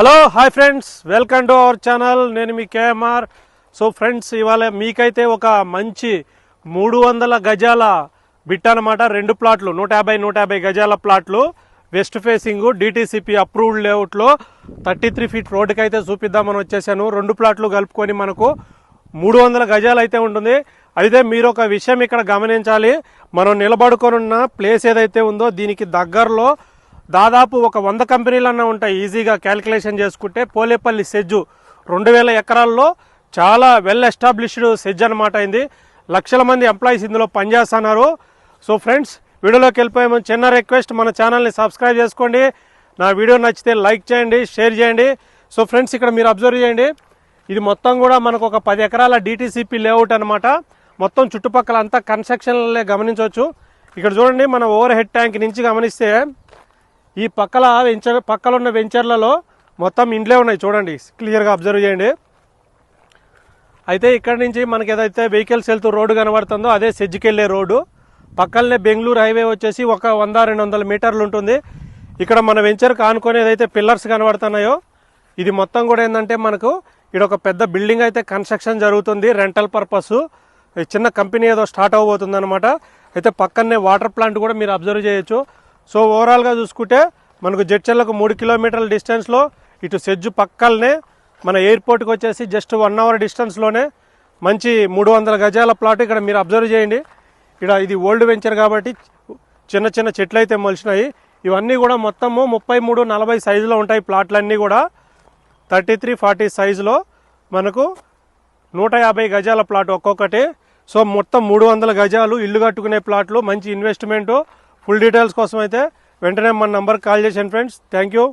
Hello hi friends welcome to our channel నేను మీ KMR. So friends ఇవాళ మీకైతే ఒక మంచి మూడు వందల గజాల బిట్ అనమాట రెండు ప్లాట్లు నూట యాభై నూట యాభై గజాల ప్లాట్లు. వెస్ట్ ఫేసింగ్ డిటీసీపీ అప్రూవ్డ్ లేఅవుట్లో థర్టీ త్రీ ఫీట్ రోడ్డుకి అయితే చూపిద్దామని వచ్చేసాను. రెండు ప్లాట్లు కలుపుకొని మనకు మూడు వందల గజాలు అయితే ఉంటుంది. అయితే మీరు ఒక విషయం ఇక్కడ గమనించాలి. మనం నిలబడుకొనున్న ప్లేస్ ఏదైతే ఉందో దీనికి దగ్గరలో దాదాపు ఒక వంద కంపెనీలన్నా ఉంటాయి. ఈజీగా క్యాలిక్యులేషన్ చేసుకుంటే పోలేపల్లి సెజ్జు రెండు వేల ఎకరాల్లో చాలా వెల్ ఎస్టాబ్లిష్డ్ సెజ్ అనమాట అయింది. లక్షల మంది ఎంప్లాయీస్ ఇందులో పనిచేస్తున్నారు. సో ఫ్రెండ్స్ వీడియోలోకి వెళ్ళిపోయాము చిన్న రిక్వెస్ట్ మన ఛానల్ని సబ్స్క్రైబ్ చేసుకోండి. నా వీడియో నచ్చితే లైక్ చేయండి షేర్ చేయండి. సో ఫ్రెండ్స్ ఇక్కడ మీరు అబ్జర్వ్ చేయండి. ఇది మొత్తం కూడా మనకు ఒక పది ఎకరాల డిటీసీపీ లేఅవుట్ అనమాట మొత్తం చుట్టుపక్కల అంతా కన్స్ట్రక్షన్లే గమనించవచ్చు. ఇక్కడ చూడండి మన ఓవర్ హెడ్ ట్యాంక్ నుంచి గమనిస్తే ఈ పక్కల వెంచర్ పక్కల ఉన్న వెంచర్లలో మొత్తం ఇండ్లే ఉన్నాయి చూడండి. క్లియర్గా అబ్జర్వ్ చేయండి. అయితే ఇక్కడ నుంచి మనకి ఏదైతే వెహికల్స్ వెళ్తూ రోడ్డు కనబడుతుందో అదే సెజ్జికెళ్ళే రోడ్డు. పక్కనే బెంగళూరు హైవే వచ్చేసి ఒక వంద రెండు వందల మీటర్లు ఉంటుంది. ఇక్కడ మన వెంచర్కి ఆనుకునేదైతే ఏదైతే పిల్లర్స్ కనబడుతున్నాయో. ఇది మొత్తం కూడా ఏంటంటే మనకు ఇక్కడ ఒక పెద్ద బిల్డింగ్ అయితే కన్స్ట్రక్షన్ జరుగుతుంది. Rental purpose. చిన్న కంపెనీ ఏదో స్టార్ట్ అవబోతుంది అనమాట అయితే పక్కనే వాటర్ ప్లాంట్ కూడా మీరు అబ్జర్వ్ చేయొచ్చు. సో ఓవరాల్గా చూసుకుంటే మనకు జడ్చర్లకు మూడు కిలోమీటర్ల డిస్టెన్స్లో ఇటు సెజ్జు పక్కలనే మన ఎయిర్పోర్ట్కి వచ్చేసి జస్ట్ వన్ అవర్ డిస్టెన్స్లోనే మంచి మూడు వందల గజాల ప్లాట్ ఇక్కడ మీరు అబ్జర్వ్ చేయండి. ఇక్కడ ఇది ఓల్డ్ వెంచర్ కాబట్టి చిన్న చిన్న చెట్లు అయితే మొలిచినాయి. ఇవన్నీ కూడా మొత్తము ముప్పై మూడు నలభై సైజులో ఉంటాయి ప్లాట్లన్నీ కూడా. థర్టీ త్రీ ఫార్టీ సైజులో మనకు నూట యాభై గజాల ప్లాట్ ఒక్కొక్కటి. సో మొత్తం మూడు వందల గజాలు ఇల్లు కట్టుకునే ప్లాట్లు మంచి ఇన్వెస్ట్మెంటు ఫుల్ డీటెయిల్స్ కోసం అయితే వెంటనే మన నంబర్కి కాల్ చేసాను ఫ్రెండ్స్. Thank you.